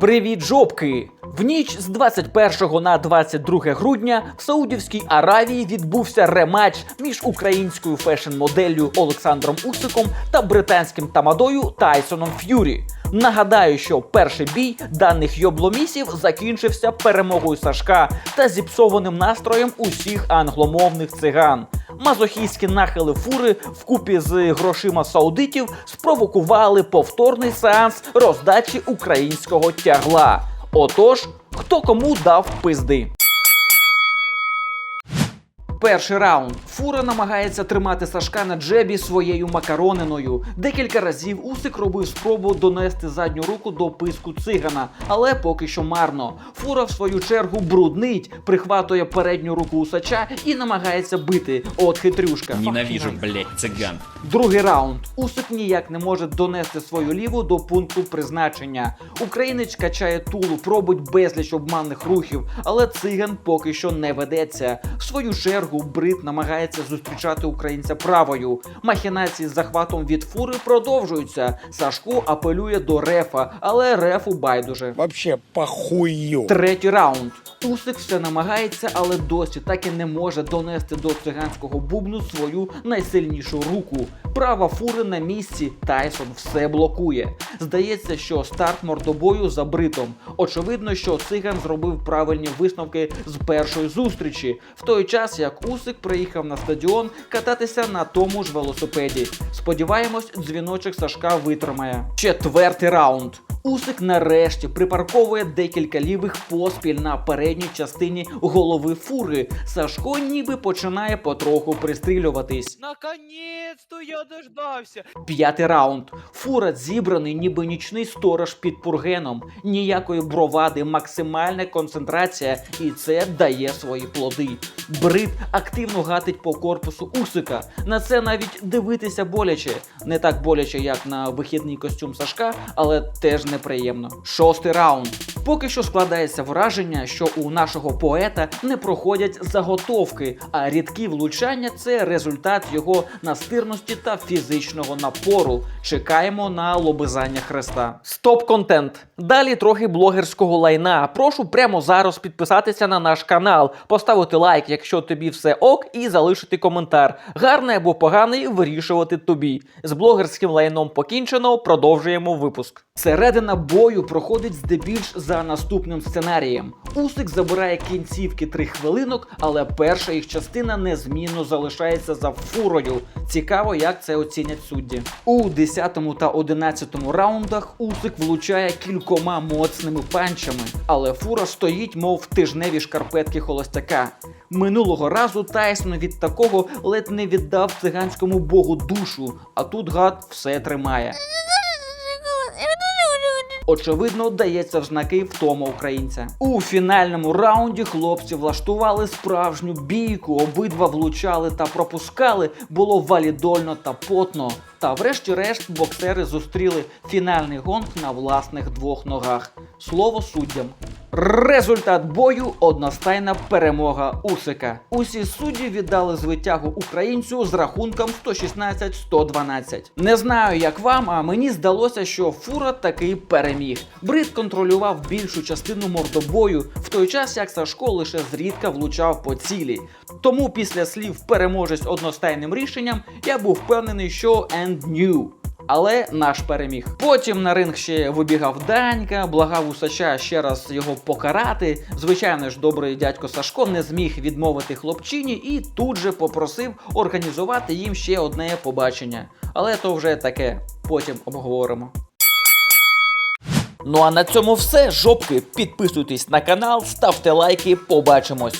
Привіт, жопки! В ніч з 21 на 22 грудня в Саудівській Аравії відбувся рематч між українською фешн-моделлю Олександром Усиком та британським тамадою Тайсоном Ф'юрі. Нагадаю, що перший бій даних йобломісів закінчився перемогою Сашка та зіпсованим настроєм усіх англомовних циган. Мазохістські нахили фури вкупі з грошима саудитів спровокували повторний сеанс роздачі українського тягла. Отож, хто кому дав пизди. Перший раунд. Фура намагається тримати Сашка на джебі своєю макарониною. Декілька разів Усик робив спробу донести задню руку до писку цигана, але поки що марно. Фура, в свою чергу, бруднить, прихватує передню руку усача і намагається бити. От хитрюшка. Ненавижу, блядь, цыган. Другий раунд. Усик ніяк не може донести свою ліву до пункту призначення. Українець качає тулу, пробить безліч обманних рухів, але циган поки що не ведеться. В свою чергу брит намагається зустрічати українця правою. Махінації з захватом від фури продовжуються. Сашко апелює до рефа, але рефу байдуже. Вообще похую. Третій раунд. Усик все намагається, але досі так і не може донести до циганського бубну свою найсильнішу руку. Права фури на місці. Тайсон все блокує. Здається, що старт мордобою за бритом. Очевидно, що циган зробив правильні висновки з першої зустрічі, в той час як Усик приїхав на стадіон кататися на тому ж велосипеді. Сподіваємось, дзвіночок Сашка витримає. Четвертий раунд. Усик нарешті припарковує декілька лівих поспіль на передній частині голови фури. Сашко ніби починає потроху пристрілюватись. Наконец-то я дождався. П'ятий раунд. Фура зібраний, ніби нічний сторож під пургеном. Ніякої бровади, максимальна концентрація, і це дає свої плоди. Брит активно гатить по корпусу Усика. На це навіть дивитися боляче. Не так боляче, як на вихідний костюм Сашка, але теж неприємно. Шостий раунд. Поки що складається враження, що у нашого поета не проходять заготовки, а рідкі влучання це результат його настирності та фізичного напору. Чекаємо на лобизання хреста. Стоп контент. Далі трохи блогерського лайна. Прошу прямо зараз підписатися на наш канал, поставити лайк, якщо тобі все ок, і залишити коментар. Гарний або поганий вирішувати тобі. З блогерським лайном покінчено. Продовжуємо випуск. Середина бою проходить здебільш за наступним сценарієм. Усик забирає кінцівки три хвилинок, але перша їх частина незмінно залишається за фурою. Цікаво, як це оцінять судді. У 10 та 11 раундах Усик влучає кількома моцними панчами, але фура стоїть, мов тижневі шкарпетки холостяка. Минулого разу Тайсон від такого ледь не віддав циганському богу душу, а тут гад все тримає. Очевидно, дається в знаки втома українця. У фінальному раунді хлопці влаштували справжню бійку, обидва влучали та пропускали. Було валідольно та потно. Та врешті-решт боксери зустріли фінальний гонг на власних двох ногах. Слово суддям. Результат бою одностайна перемога Усика. Усі судді віддали звитягу українцю з рахунком 116-112. Не знаю, як вам, а мені здалося, що фура таки переміг. Брит контролював більшу частину мордобою, в той час як Сашко лише зрідка влучав по цілі. Тому після слів переможець одностайним рішенням я був впевнений, що and new. Але наш переміг. Потім на ринг ще вибігав Данька, благав усача ще раз його покарати. Звичайно ж, добрий дядько Сашко не зміг відмовити хлопчині і тут же попросив організувати їм ще одне побачення. Але то вже таке, потім обговоримо. Ну а на цьому все. Жопки, підписуйтесь на канал, ставте лайки, побачимось.